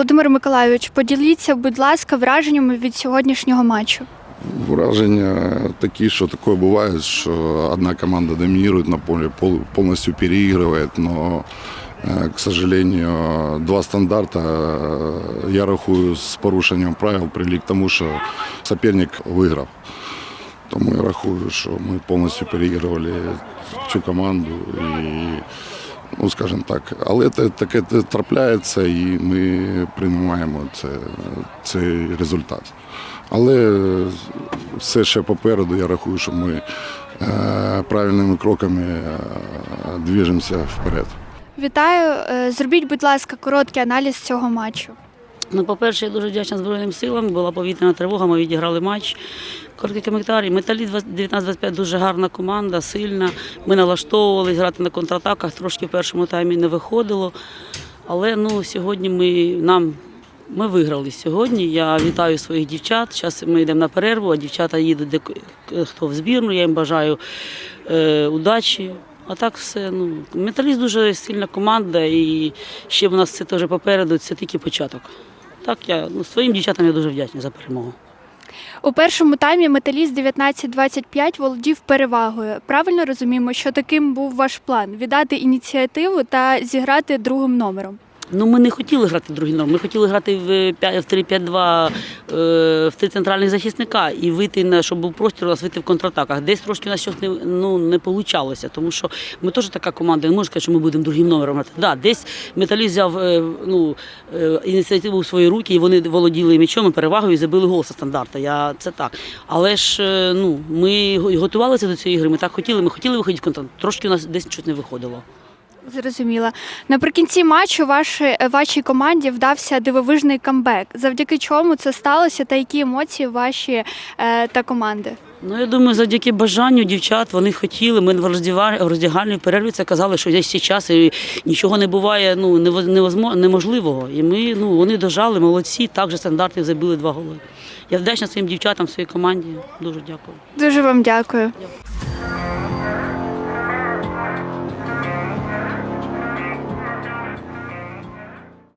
Володимир Миколайович, поділіться, будь ласка, враженнями від сьогоднішнього матчу. Враження такі, що таке буває, що одна команда доминирует на поле, пол- полностью переигрывает, но, э, к сожалению, два стандарта, э, я рахую, з порушенням правил привели к тому, що соперник виграв. Тому я рахую, що ми повністю переігрували цю команду і, ну скажімо так, але це таке трапляється і ми приймаємо це, цей результат. Але все ще попереду, я рахую, що ми е, правильними кроками е, движемося вперед. Вітаю. Е, Зробіть, будь ласка, короткий аналіз цього матчу. Ну, по-перше, я дуже вдячна Збройним силам. Була повітряна тривога, ми відіграли матч. Короткий коментарій. Металі 19-25 дуже гарна команда, сильна. Ми налаштовувалися грати на контратаках, трошки в першому таймі не виходило. Але ну, сьогодні ми, нам, ми виграли сьогодні. Я вітаю своїх дівчат. Зараз ми йдемо на перерву, а дівчата їдуть де, хто в збірну. Я їм бажаю е, удачі. А так все. Ну, металіст дуже сильна команда, і ще в нас це теж попереду, це тільки початок. Так, я ну, своїм дівчатам я дуже вдячний за перемогу. У першому таймі металіст 19-25 володів перевагою. Правильно розуміємо, що таким був ваш план віддати ініціативу та зіграти другим номером. Ну, ми не хотіли грати другий номер, ми хотіли грати в 3-5-2 е, в три центральних захисника і вийти на щоб був простір у нас вийти в контратаках. Десь трошки у нас щось не ну не получалося, тому що ми теж така команда. Не можу сказати, що ми будемо другим номером грати. Да, десь металіст взяв е, ну, е, ініціативу в свої руки, і вони володіли м'ячом і перевагою і забили гол зі стандарта. Я це так. Але ж е, ну ми готувалися до цієї гри. Ми так хотіли. Ми хотіли виходити в контакт. Трошки у нас десь щось не виходило. Зрозуміла. Наприкінці матчу вашій, вашій команді вдався дивовижний камбек. Завдяки чому це сталося та які емоції ваші е, та команди? Ну, я думаю, завдяки бажанню дівчат вони хотіли. Ми в роздяга- в роздягальній перерві це казали, що ще час і нічого не буває ну, неможливого. І ми, ну, вони дожали, молодці, так же стандарти забили два голи. Я вдячна своїм дівчатам, своїй команді. Дуже дякую. Дуже вам дякую. Дякую.